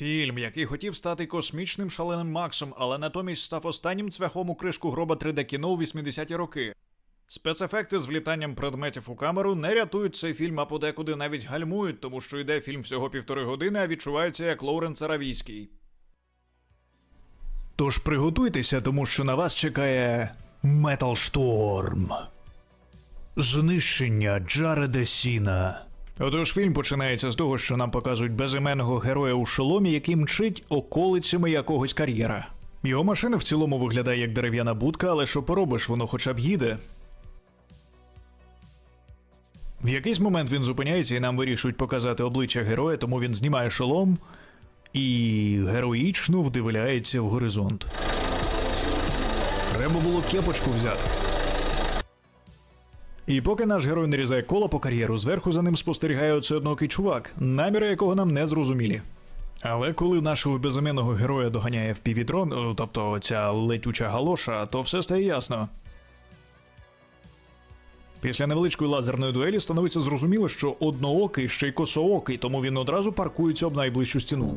Фільм, який хотів стати космічним шаленим Максом, але натомість став останнім цвяхом у кришку гроба 3D кіно у 80-ті роки. Спецефекти з влітанням предметів у камеру не рятують цей фільм, а подекуди навіть гальмують, тому що йде фільм всього півтори години, а відчувається як Лоуренс Аравійський. Тож приготуйтеся, тому що на вас чекає Метал Шторм. Знищення Джареда Сіна. Отож, фільм починається з того, що нам показують безіменного героя у шоломі, який мчить околицями якогось кар'єра. Його машина в цілому виглядає як дерев'яна будка, але що поробиш, воно хоча б їде. В якийсь момент він зупиняється і нам вирішують показати обличчя героя, тому він знімає шолом і героїчно вдивляється в горизонт. Треба було кепочку взяти. І поки наш герой нарізає коло по кар'єру, зверху за ним спостерігає оце однокий чувак, наміри якого нам не зрозумілі. Але коли нашого безіменного героя доганяє впівітрон, тобто ця летюча галоша, то все стає ясно. Після невеличкої лазерної дуелі становиться зрозуміло, що одноокий ще й косоокий, тому він одразу паркується об найближчу стіну.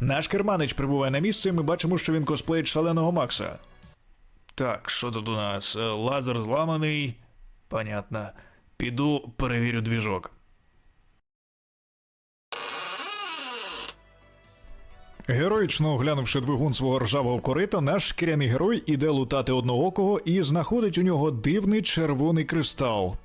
Наш керманич прибуває на місце, і ми бачимо, що він косплеїть шаленого Макса. Так, що тут у нас? Е, Лазер зламаний. Понятно. Піду перевірю двіжок. Героїчно оглянувши двигун свого ржавого корита, наш шкіряний герой іде лутати одноокого і знаходить у нього дивний червоний кристал.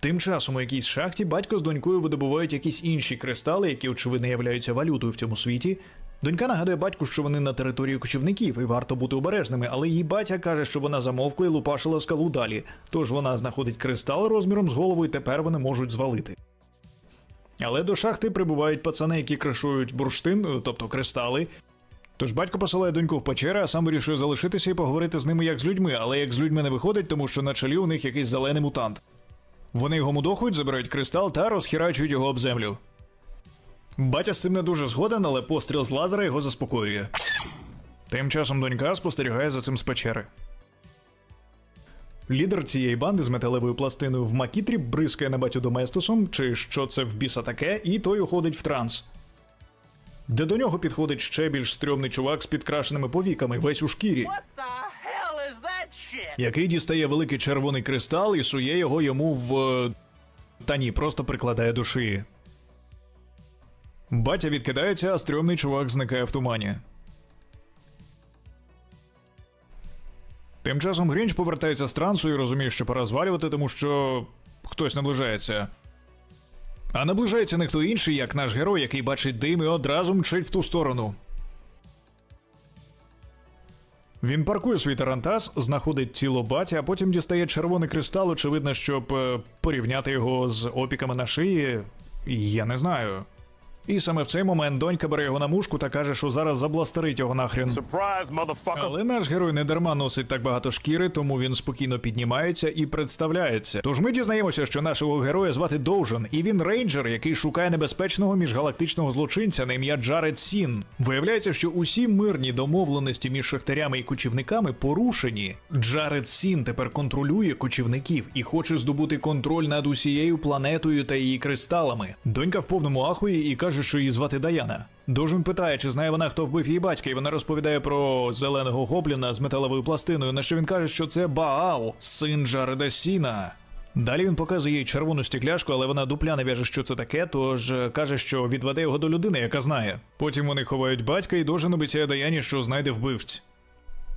Тим часом у якійсь шахті батько з донькою видобувають якісь інші кристали, які очевидно являються валютою в цьому світі. Донька нагадує батьку, що вони на території кочівників і варто бути обережними, але її батя каже, що вона замовкла і лупашила скалу далі. Тож вона знаходить кристал розміром з голову, і тепер вони можуть звалити. Але до шахти прибувають пацани, які кришують бурштин, тобто кристали. Тож батько посилає доньку в печери, а сам вирішує залишитися і поговорити з ними як з людьми, але як з людьми не виходить, тому що на чолі у них якийсь зелений мутант. Вони його мудохують, забирають кристал та розхерачують його об землю. Батя з цим не дуже згоден, але постріл з лазера його заспокоює. Тим часом донька спостерігає за цим з печери. Лідер цієї банди з металевою пластиною в макітрі бризкає на батю доместосом, чи що це в біса таке, і той уходить в транс. Де до нього підходить ще більш стрьомний чувак з підкрашеними повіками, весь у шкірі, який дістає великий червоний кристал і сує його йому в. е, Та ні, просто прикладає до шиї. Батя відкидається, а стрьомний чувак зникає в тумані. Тим часом Грінч повертається з трансу і розуміє, що пора звалювати, тому що хтось наближається. А наближається не хто інший, як наш герой, який бачить дим і одразу мчить в ту сторону. Він паркує свій тарантас, знаходить тіло батя, а потім дістає червоний кристал, очевидно, щоб е, порівняти його з опіками на шиї. Я не знаю. І саме в цей момент донька бере його на мушку та каже, що зараз забластерить його. Surprise. Але наш герой не дарма носить так багато шкіри, тому він спокійно піднімається і представляється. Тож ми дізнаємося, що нашого героя звати Довжен, і він рейнджер, який шукає небезпечного міжгалактичного злочинця на ім'я Джаред Сін. Виявляється, що усі мирні домовленості між шахтарями і кочівниками порушені. Джаред Сін тепер контролює кочівників і хоче здобути контроль над усією планетою та її кристалами. Донька в повному ахуї і каже, що її звати Даяна. Дожин питає, чи знає вона, хто вбив її батька, і вона розповідає про зеленого гобліна з металевою пластиною, на що він каже, що це Баал, син Джареда Сіна. Далі він показує їй червону стікляшку, але вона дупля не в'яже, що це таке, тож е, каже, що відведе його до людини, яка знає. Потім вони ховають батька, і Дожин обіцяє Даяні, що знайде вбивць.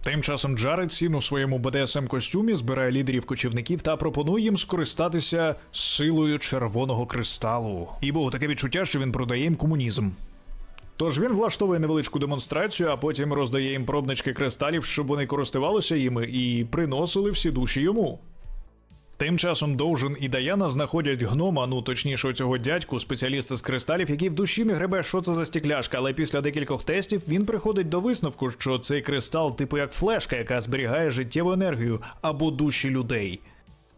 Тим часом Джаред Сін у своєму БДСМ костюмі збирає лідерів кочівників та пропонує їм скористатися силою червоного кристалу. І було таке відчуття, що він продає їм комунізм. Тож він влаштовує невеличку демонстрацію, а потім роздає їм пробнички кристалів, щоб вони користувалися їми і приносили всі душі йому. Тим часом Довжин і Даяна знаходять гнома, ну точніше цього дядьку, спеціаліста з кристалів, який в душі не гребе, що це за стекляшка, але після декількох тестів він приходить до висновку, що цей кристал, типу як флешка, яка зберігає життєву енергію або душі людей.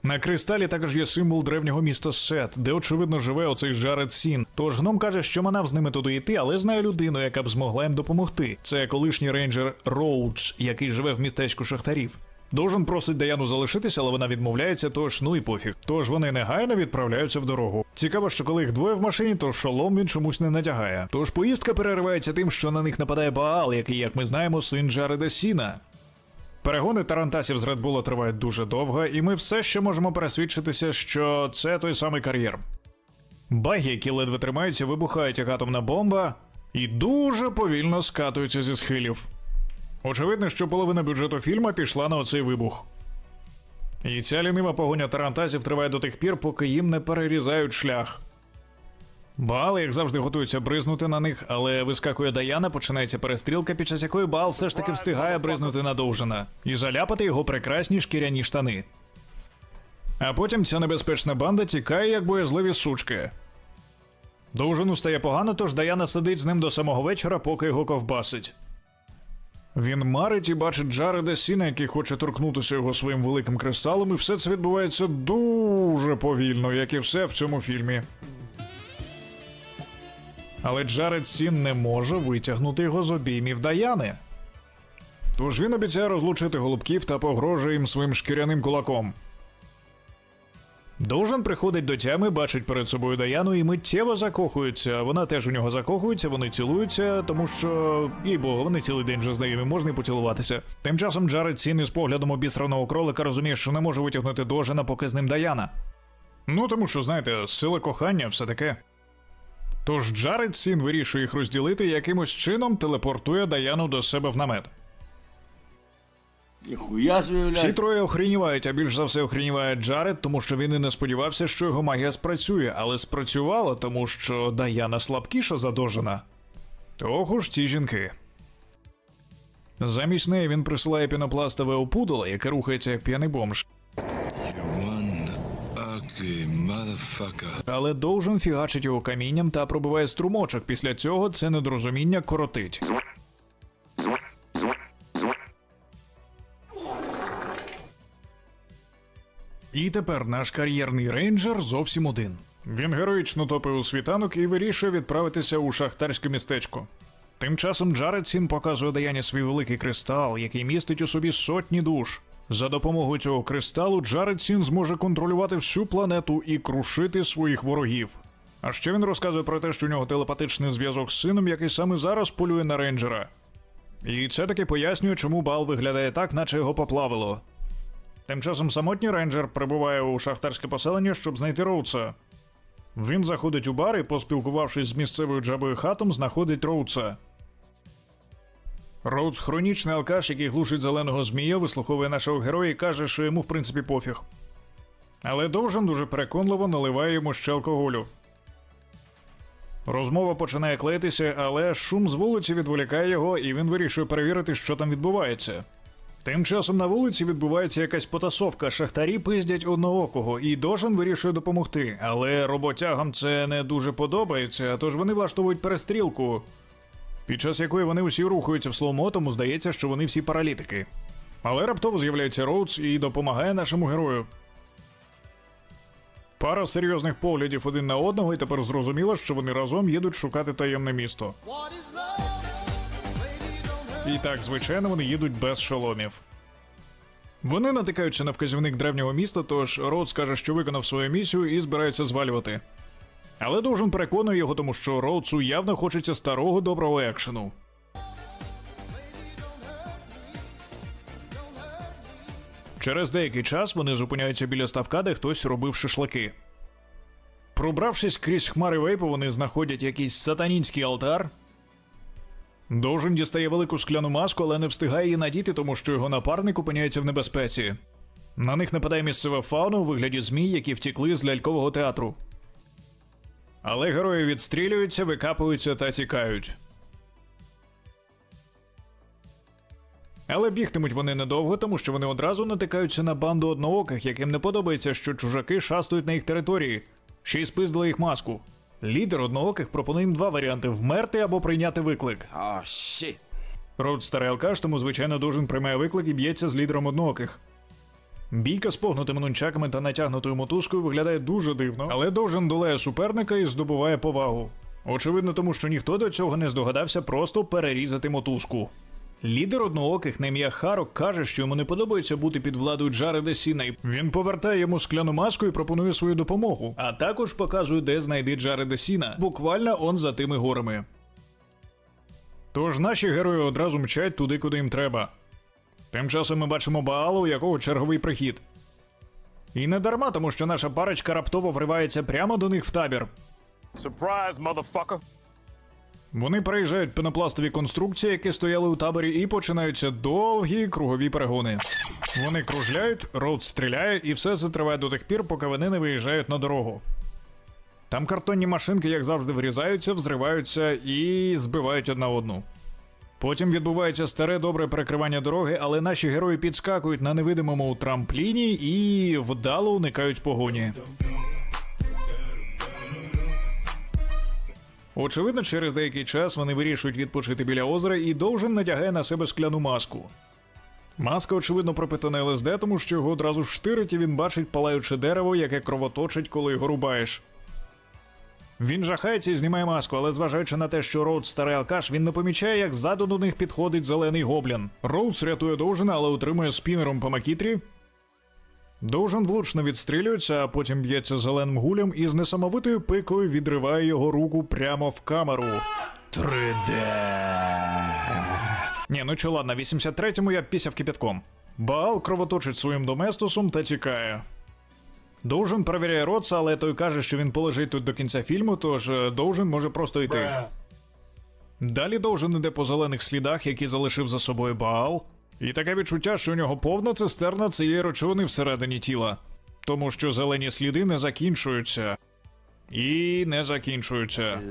На кристалі також є символ древнього міста Сет, де очевидно живе оцей Джаред Сін. Тож гном каже, що манав з ними туди йти, але знає людину, яка б змогла їм допомогти. Це колишній рейнджер Роудж, який живе в містечку шахтарів. Должен просить Даяну залишитися, але вона відмовляється, тож ну і пофіг. Тож вони негайно відправляються в дорогу. Цікаво, що коли їх двоє в машині, то шолом він чомусь не надягає. Тож поїздка переривається тим, що на них нападає Баал, який, як ми знаємо, син Джареда Сіна. Перегони тарантасів з Bull тривають дуже довго, і ми все ще можемо пересвідчитися, що це той самий кар'єр. Баги, які ледве тримаються, вибухають як атомна бомба і дуже повільно скатуються зі схилів. Очевидно, що половина бюджету фільму пішла на оцей вибух. І ця лінива погоня тарантасів триває до тих пір, поки їм не перерізають шлях. Баал, як завжди, готується бризнути на них, але вискакує Даяна, починається перестрілка, під час якої Баал все ж таки встигає бризнути на Довжена і заляпати його прекрасні шкіряні штани. А потім ця небезпечна банда тікає, як боязливі сучки. Довжену стає погано, тож Даяна сидить з ним до самого вечора, поки його ковбасить. Він марить і бачить Джареда Сіна, який хоче торкнутися його своїм великим кристалом, і все це відбувається дуже повільно, як і все в цьому фільмі. Але Джаред Сін не може витягнути його з обіймів Даяни. Тож він обіцяє розлучити голубків та погрожує їм своїм шкіряним кулаком. Довжен приходить до тями, бачить перед собою Даяну і миттєво закохується. Вона теж у нього закохується, вони цілуються, тому що, їй богу, вони цілий день вже знайомі, можна і поцілуватися. Тим часом Джаред Сін із поглядом обісраного кролика розуміє, що не може витягнути Дожена, поки з ним Даяна. Ну тому що, знаєте, сила кохання, все таке. Тож Джаред Сін вирішує їх розділити і якимось чином телепортує Даяну до себе в намет. Ніхуя собі, Всі троє охренівають, а більш за все охреніває Джаред, тому що він і не сподівався, що його магія спрацює, але спрацювало, тому що Даяна слабкіша за Дожена. Ох уж ці жінки. Замість неї він присилає пінопластове опудало, яке рухається як п'яний бомж. Але Довжен фігачить його камінням та пробиває струмочок. Після цього це недорозуміння коротить. І тепер наш кар'єрний рейнджер зовсім один. Він героїчно топить у світанок і вирішує відправитися у шахтарське містечко. Тим часом Джаред Сін показує Даяні свій великий кристал, який містить у собі сотні душ. За допомогою цього кристалу Джаред Сін зможе контролювати всю планету і крушити своїх ворогів. А ще він розказує про те, що у нього телепатичний зв'язок з сином, який саме зараз полює на рейнджера. І це таки пояснює, чому Бал виглядає так, наче його поплавило. Тим часом самотній рейнджер прибуває у шахтарське поселення, щоб знайти Роудса. Він заходить у бар і, поспілкувавшись з місцевою джабою хатом, знаходить Роудса. Роудс хронічний алкаш, який глушить зеленого змія, вислуховує нашого героя і каже, що йому в принципі пофіг. Але Довжен дуже переконливо наливає йому ще алкоголю. Розмова починає клеїтися, але шум з вулиці відволікає його, і він вирішує перевірити, що там відбувається. Тим часом на вулиці відбувається якась потасовка. Шахтарі пиздять одноокого, і Дожен вирішує допомогти. Але роботягам це не дуже подобається, тож вони влаштовують перестрілку, під час якої вони усі рухаються в слоумо, тому здається, що вони всі паралітики. Але раптово з'являється Роудс і допомагає нашому герою. Пара серйозних поглядів один на одного, і тепер зрозуміло, що вони разом їдуть шукати таємне місто. І так, звичайно, вони їдуть без шоломів. Вони натикаються на вказівник древнього міста, тож Роудс каже, що виконав свою місію і збирається звалювати. Але Довжен переконує його, тому що Роудсу явно хочеться старого доброго екшену. Через деякий час вони зупиняються біля ставка, де хтось робив шашлики. Пробравшись крізь хмари вейпу, вони знаходять якийсь сатанінський алтар. Довжен дістає велику скляну маску, але не встигає її надіти, тому що його напарник опиняється в небезпеці. На них нападає місцева фауна у вигляді змій, які втікли з лялькового театру. Але герої відстрілюються, викапуються та тікають. Але бігтимуть вони недовго, тому що вони одразу натикаються на банду однооких, яким не подобається, що чужаки шастують на їх території, ще й спиздили їх маску. Лідер однооких пропонує їм два варіанти: вмерти або прийняти виклик. Oh, shit. Роуд старий алкаш, тому звичайно Дожин приймає виклик і б'ється з лідером однооких. Бійка з погнутими нунчаками та натягнутою мотузкою виглядає дуже дивно, але Дожин долає суперника і здобуває повагу. Очевидно, тому що ніхто до цього не здогадався просто перерізати мотузку. Лідер однооких ім'я Харок каже, що йому не подобається бути під владою Джареда Сіна. Він повертає йому скляну маску і пропонує свою допомогу. А також показує, де знайти Джареда Сіна. Буквально он за тими горами. Тож наші герої одразу мчать туди, куди їм треба. Тим часом ми бачимо Баалу, у якого черговий прихід. І не дарма, тому що наша парочка раптово вривається прямо до них в табір. Surprise, motherfucker. Вони переїжджають пенопластові конструкції, які стояли у таборі, і починаються довгі кругові перегони. Вони кружляють, роут стріляє, і все це триває до тих пір, поки вони не виїжджають на дорогу. Там картонні машинки, як завжди, врізаються, взриваються і збивають одна одну. Потім відбувається старе добре перекривання дороги, але наші герої підскакують на невидимому трампліні і вдало уникають погоні. Очевидно, через деякий час вони вирішують відпочити біля озера, і Довжен надягає на себе скляну маску. Маска, очевидно, пропитана ЛСД, тому що його одразу штирить, і він бачить палаюче дерево, яке кровоточить, коли його рубаєш. Він жахається і знімає маску, але зважаючи на те, що Роуд старий алкаш, він не помічає, як ззаду до них підходить зелений гоблін. Роудс рятує Довжена, але утримує спінером по макітрі. Довжен влучно відстрілюється, а потім б'ється зеленим гулем і з несамовитою пикою відриває його руку прямо в камеру. 3D. Ні, ну чо ладно, 83-му я пісяв кипятком. Баал кровоточить своїм доместосом та тікає. Довжен перевіряє Роца, але той каже, що він полежить тут до кінця фільму, тож е, Довжен може просто йти. Далі Довжен іде по зелених слідах, які залишив за собою Баал. І таке відчуття, що у нього повна цистерна цієї речовини всередині тіла. Тому що зелені сліди не закінчуються. І не закінчуються.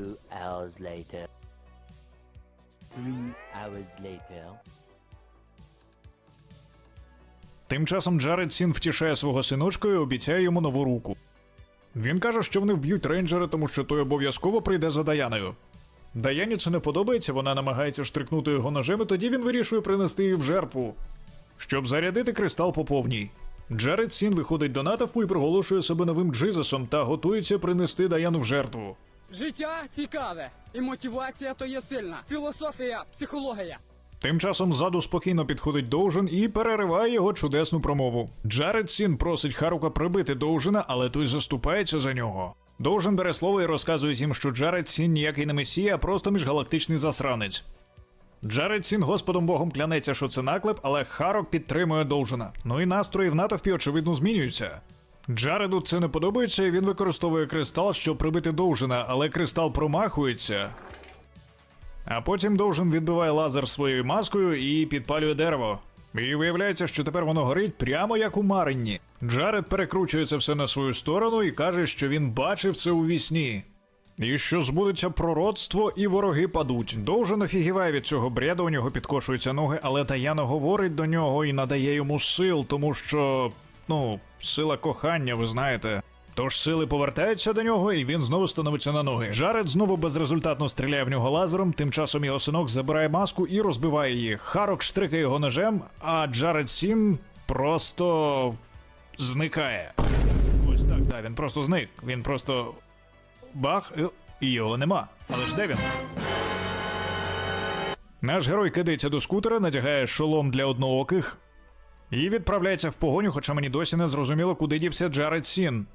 Тим часом Джаред Сін втішає свого синочка і обіцяє йому нову руку. Він каже, що вони вб'ють рейнджера, тому що той обов'язково прийде за Даяною. Даяні це не подобається, вона намагається штрикнути його ножем, і тоді він вирішує принести її в жертву, щоб зарядити кристал по повній. Джаред Сін виходить до натовпу і проголошує себе новим Джизусом та готується принести Даяну в жертву. Життя цікаве, і мотивація то є сильна. Філософія, психологія. Тим часом ззаду спокійно підходить Доужен і перериває його чудесну промову. Джаред Сін просить Харука прибити Доужена, але той заступається за нього. Доужен бере слово і розказує їм, що Джаред Сін ніякий не месія, а просто міжгалактичний засранець. Джаред Сін господом богом клянеться, що це наклеп, але Харок підтримує Доужена. Ну і настрої в натовпі очевидно змінюються. Джареду це не подобається, і він використовує кристал, щоб прибити Доужена, але кристал промахується. А потім Довжен відбиває лазер своєю маскою і підпалює дерево. І виявляється, що тепер воно горить прямо як у Маринні. Джаред перекручує це все на свою сторону і каже, що він бачив це у вісні. І що збудеться пророцтво, і вороги падуть. Довжен офігіває від цього бреду, у нього підкошуються ноги, але Таяна говорить до нього і надає йому сил, тому що, ну, сила кохання, ви знаєте. Тож сили повертаються до нього, і він знову становиться на ноги. Жаред знову безрезультатно стріляє в нього лазером. Тим часом його синок забирає маску і розбиває її. Харок штрикає його ножем, а Джаред Сін просто зникає. Ось так, так, він просто зник. Він просто бах, і його нема. Але ж де він? Наш герой кидається до скутера, надягає шолом для однооких і відправляється в погоню, хоча мені досі не зрозуміло, куди дівся Джаред Сін.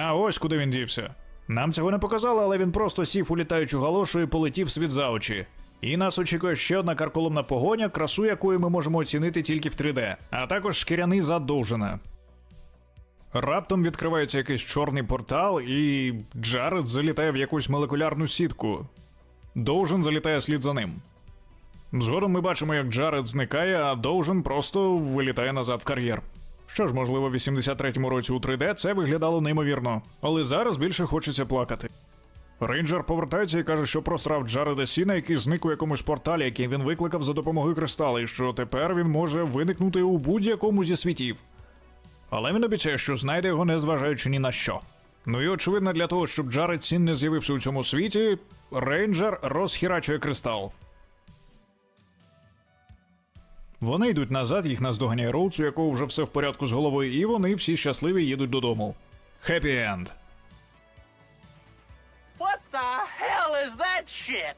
А ось куди він дівся. Нам цього не показали, але він просто сів у літаючу галошу і полетів світ за очі. І нас очікує ще одна карколомна погоня, красу якої ми можемо оцінити тільки в 3D, а також шкіряний зад Довжена. Раптом відкривається якийсь чорний портал, і Джаред залітає в якусь молекулярну сітку. Довжен залітає слід за ним. Згодом ми бачимо, як Джаред зникає, а Довжен просто вилітає назад в кар'єр. Що ж, можливо, в 83-му році у 3D це виглядало неймовірно, але зараз більше хочеться плакати. Рейнджер повертається і каже, що просрав Джареда Сіна, який зник у якомусь порталі, який він викликав за допомогою кристала, і що тепер він може виникнути у будь-якому зі світів. Але він обіцяє, що знайде його, незважаючи ні на що. Ну і очевидно, для того, щоб Джаред Сін не з'явився у цьому світі, рейнджер розхірачує кристал. Вони йдуть назад, їх наздоганяє Роудс, у якого вже все в порядку з головою, і вони всі щасливі їдуть додому. Хеппі енд. What the hell is that shit?